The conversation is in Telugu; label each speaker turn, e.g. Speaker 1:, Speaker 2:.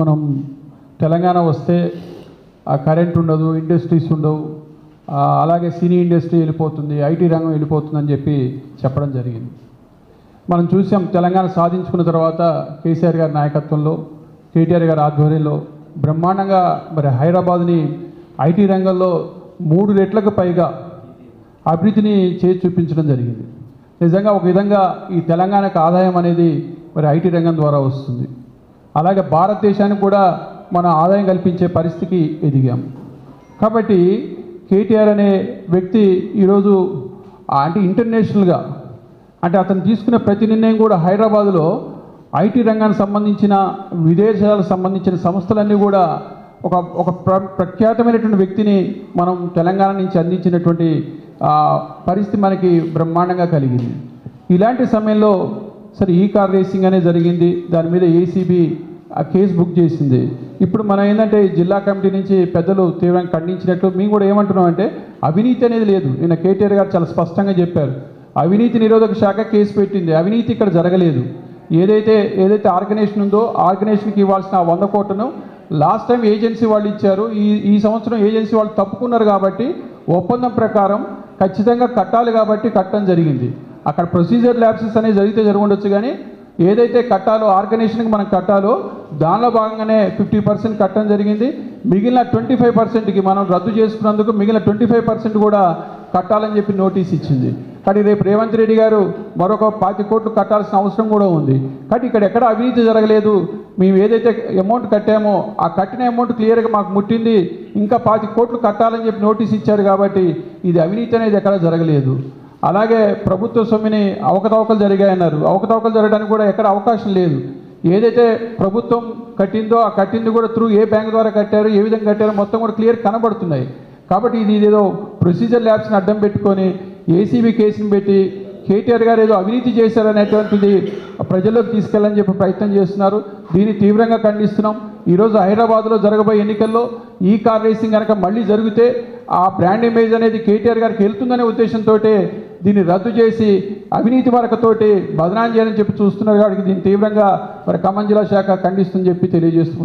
Speaker 1: మనం తెలంగాణ వస్తే ఆ కరెంట్ ఉండదు ఇండస్ట్రీస్ ఉండవు అలాగే సినీ ఇండస్ట్రీ వెళ్ళిపోతుంది ఐటీ రంగం వెళ్ళిపోతుందని చెప్పి చెప్పడం జరిగింది. మనం చూసాం తెలంగాణ సాధించుకున్న తర్వాత కేసీఆర్ గారి నాయకత్వంలో కేటీఆర్ గారి ఆధ్వర్యంలో బ్రహ్మాండంగా మరి హైదరాబాద్ని ఐటీ రంగంలో మూడు రెట్లకు పైగా అభివృద్ధిని చేసి చూపించడం జరిగింది. నిజంగా ఒక విధంగా ఈ తెలంగాణకు ఆదాయం అనేది మరి ఐటీ రంగం ద్వారా వస్తుంది. అలాగే భారతదేశానికి కూడా మన ఆదాయం కల్పించే పరిస్థితికి ఎదిగాం. కాబట్టి కేటీఆర్ అనే వ్యక్తి ఈరోజు అంటే ఇంటర్నేషనల్గా అంటే అతను తీసుకునే ప్రతి నిర్ణయం కూడా హైదరాబాదులో ఐటీ రంగానికి సంబంధించిన విదేశాలకు సంబంధించిన సంస్థలన్నీ కూడా ఒక ఒక ప్ర ప్రఖ్యాతమైనటువంటి వ్యక్తిని మనం తెలంగాణ నుంచి అందించినటువంటి పరిస్థితి మనకి బ్రహ్మాండంగా కలిగింది. ఇలాంటి సమయంలో సరే ఈ కార్ రేసింగ్ అనేది జరిగింది. దాని మీద ఏసీబీ ఆ కేసు బుక్ చేసింది. ఇప్పుడు మనం ఏంటంటే జిల్లా కమిటీ నుంచి పెద్దలు తీవ్రంగా ఖండించినట్లు మేము కూడా ఏమంటున్నాం అంటే అవినీతి అనేది లేదు. నిన్న కేటీఆర్ గారు చాలా స్పష్టంగా చెప్పారు. అవినీతి నిరోధక శాఖ కేసు పెట్టింది. అవినీతి ఇక్కడ జరగలేదు. ఏదైతే ఏదైతే ఆర్గనైజేషన్ ఉందో ఆర్గనైజేషన్కి ఇవ్వాల్సిన వంద కోట్లను లాస్ట్ టైం ఏజెన్సీ వాళ్ళు ఇచ్చారు. ఈ ఈ సంవత్సరం ఏజెన్సీ వాళ్ళు తప్పుకున్నారు కాబట్టి ఒప్పందం ప్రకారం ఖచ్చితంగా కట్టాలి కాబట్టి కట్టడం జరిగింది. అక్కడ ప్రొసీజర్ ల్యాబ్సెస్ అనేది జరిగితే జరుగుండొచ్చు కానీ ఏదైతే కట్టాలో ఆర్గనైజేషన్కి మనం కట్టాలో దానిలో భాగంగానే ఫిఫ్టీ పర్సెంట్ కట్టడం జరిగింది. మిగిలిన ట్వంటీ ఫైవ్ పర్సెంట్కి మనం రద్దు చేసుకున్నందుకు మిగిలిన ట్వంటీ ఫైవ్ పర్సెంట్ కూడా కట్టాలని చెప్పి నోటీస్ ఇచ్చింది. కానీ రేపు రేవంత్ రెడ్డి గారు మరొక పాతి కోట్లు కట్టాల్సిన అవసరం కూడా ఉంది. కానీ ఇక్కడ ఎక్కడ అవినీతి జరగలేదు. మేము ఏదైతే అమౌంట్ కట్టామో ఆ కట్టిన అమౌంట్ క్లియర్గా మాకు ముట్టింది. ఇంకా పాతి కోట్లు కట్టాలని చెప్పి నోటీస్ ఇచ్చారు కాబట్టి ఇది అవినీతి అనేది ఎక్కడ జరగలేదు. అలాగే ప్రభుత్వ సొమ్మిని అవకతవకలు జరిగాయన్నారు. అవకతవకలు జరగడానికి కూడా ఎక్కడ అవకాశం లేదు. ఏదైతే ప్రభుత్వం కట్టిందో ఆ కట్టింది కూడా త్రూ ఏ బ్యాంక్ ద్వారా కట్టారు ఏ విధంగా కట్టారో మొత్తం కూడా క్లియర్ కనబడుతున్నాయి. కాబట్టి ఇది ఏదో ప్రొసీజర్ ల్యాబ్స్ని అడ్డం పెట్టుకొని ఏసీబీ కేసుని పెట్టి కేటీఆర్ గారు ఏదో అవినీతి చేశారనేటువంటిది ప్రజల్లోకి తీసుకెళ్ళని చెప్పి ప్రయత్నం చేస్తున్నారు. దీన్ని తీవ్రంగా ఖండిస్తున్నాం. ఈరోజు హైదరాబాద్లో జరగబోయే ఎన్నికల్లో ఈ కార్ రేసింగ్ కనుక మళ్ళీ జరిగితే ఆ బ్రాండ్ ఇమేజ్ అనేది కేటీఆర్ గారికి వెళ్తుందనే ఉద్దేశంతో దీన్ని రద్దు చేసి అవినీతి వరకతోటి బదనాం చేయాలని చెప్పి చూస్తున్నారు కాబట్టి దీన్ని తీవ్రంగా మరి ఖమ్మం జిల్లా శాఖ ఖండిస్తుందని చెప్పి తెలియజేస్తుంది.